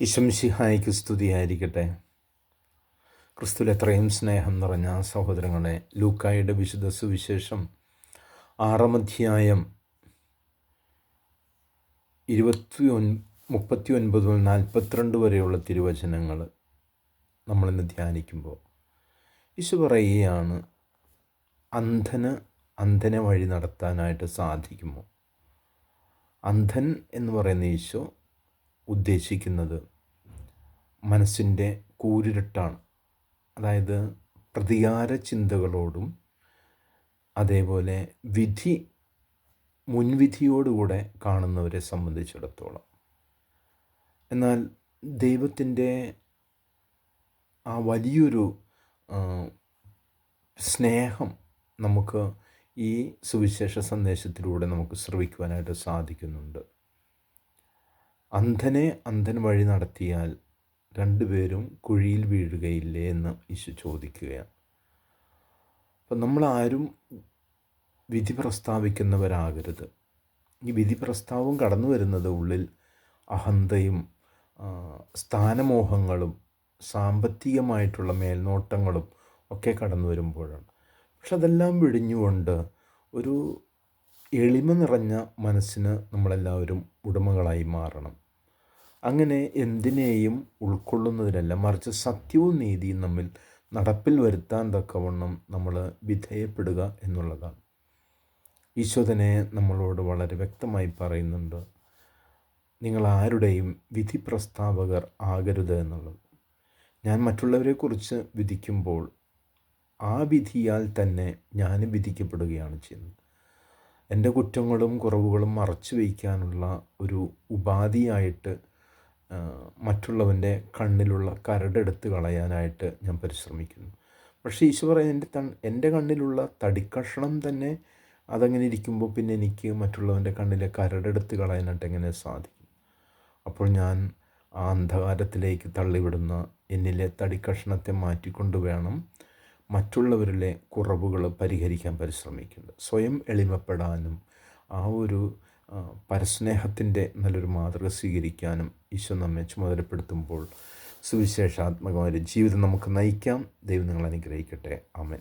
ഇശംഷിഹായിക്ക് സ്തുതിയായിരിക്കട്ടെ. ക്രിസ്തുവിൽ എത്രയും സ്നേഹം നിറഞ്ഞ സഹോദരങ്ങളെ ലൂക്കായുടെ വിശുദ്ധ സുവിശേഷം ആറാം അധ്യായം ഇരുപത്തി ഒൻ മുപ്പത്തി ഒൻപത് മുതൽ നാൽപ്പത്തിരണ്ട് വരെയുള്ള തിരുവചനങ്ങൾ നമ്മളിന്ന് ധ്യാനിക്കുമ്പോൾ ഈശോ പറയുകയാണ് അന്ധന് അന്ധനെ വഴി നടത്താനായിട്ട് സാധിക്കുമോ? അന്ധൻ എന്ന് പറയുന്ന ഈശോ ഉദ്ദേശിക്കുന്നത് മനസ്സിന്റെ കൂരിരുട്ടാണ്. അതായത് പ്രതികാര ചിന്തകളോടും അതേപോലെ വിധി മുൻവിധിയോടുകൂടെ കാണുന്നവരെ സംബന്ധിച്ചിടത്തോളം. എന്നാൽ ദൈവത്തിന്റെ ആ വലിയൊരു സ്നേഹം നമുക്ക് ഈ സുവിശേഷ സന്ദേശത്തിലൂടെ നമുക്ക് ശ്രവിക്കുവാനായിട്ട് സാധിക്കുന്നുണ്ട്. അന്ധനെ അന്ധൻ വഴി നടത്തിയാൽ രണ്ടുപേരും കുഴിയിൽ വീഴുകയില്ലേ എന്ന് ഈശു ചോദിക്കുകയാണ്. അപ്പം നമ്മളാരും വിധി പ്രസ്താവിക്കുന്നവരാകരുത്. ഈ വിധി പ്രസ്താവം കടന്നു വരുന്നത് ഉള്ളിൽ അഹന്തയും സ്ഥാനമോഹങ്ങളും സാമ്പത്തികമായിട്ടുള്ള മേൽനോട്ടങ്ങളും ഒക്കെ കടന്നു വരുമ്പോഴാണ്. പക്ഷെ അതെല്ലാം വിഴിഞ്ഞുകൊണ്ട് ഒരു എളിമ നിറഞ്ഞ മനസ്സിന് നമ്മളെല്ലാവരും ഉടമകളായി മാറണം. അങ്ങനെ എന്തിനേയും ഉൾക്കൊള്ളുന്നതിനല്ല മറിച്ച് സത്യവും നീതിയും നമ്മിൽ നടപ്പിൽ വരുത്താൻ തക്കവണ്ണം നമ്മൾ വിധേയപ്പെടുക എന്നുള്ളതാണ്. ഈശോധനെ നമ്മളോട് വളരെ വ്യക്തമായി പറയുന്നുണ്ട് നിങ്ങൾ ആരുടെയും വിധി പ്രസ്താവകർ ആകരുത് എന്നുള്ളത്. ഞാൻ മറ്റുള്ളവരെക്കുറിച്ച് വിധിക്കുമ്പോൾ ആ വിധിയാൽ തന്നെ ഞാൻ വിധിക്കപ്പെടുകയാണ് ചെയ്യുന്നത്. എന്റെ കുറ്റങ്ങളും കുറവുകളും മറച്ചു വയ്ക്കാനുള്ള ഒരു ഉപാധിയായിട്ട് മറ്റുള്ളവന്റെ കണ്ണിലുള്ള കരടെടുത്ത് കളയാനായിട്ട് ഞാൻ പരിശ്രമിക്കുന്നു. പക്ഷേ ഈശോ പറയുന്നത് എന്റെ തൺ എന്റെ കണ്ണിലുള്ള തടിക്കഷ്ണം തന്നെ അതങ്ങനെ ഇരിക്കുമ്പോൾ പിന്നെ എനിക്ക് മറ്റുള്ളവന്റെ കണ്ണിലെ കരടെടുത്ത് കളയാനായിട്ട് എങ്ങനെ സാധിക്കും? അപ്പോൾ ഞാൻ ആ അന്ധകാരത്തിലേക്ക് തള്ളിവിടുന്ന എന്നിലെ തടിക്കഷ്ണത്തെ മാറ്റിക്കൊണ്ട് വേണം മറ്റുള്ളവരിലെ കുറവുകൾ പരിഹരിക്കാൻ പരിശ്രമിക്കുന്നത് സ്വയം എളിമപ്പെടാനും ആ ഒരു പരസ്നേഹത്തിന്റെ നല്ലൊരു മാതൃക സ്വീകരിക്കാനും ഈശോ നമ്മെ ചുമതലപ്പെടുത്തുമ്പോൾ സുവിശേഷാത്മകമായ ജീവിതം നമുക്ക് നയിക്കാം. ദൈവം നിങ്ങൾ അനുഗ്രഹിക്കട്ടെ. ആമേൻ.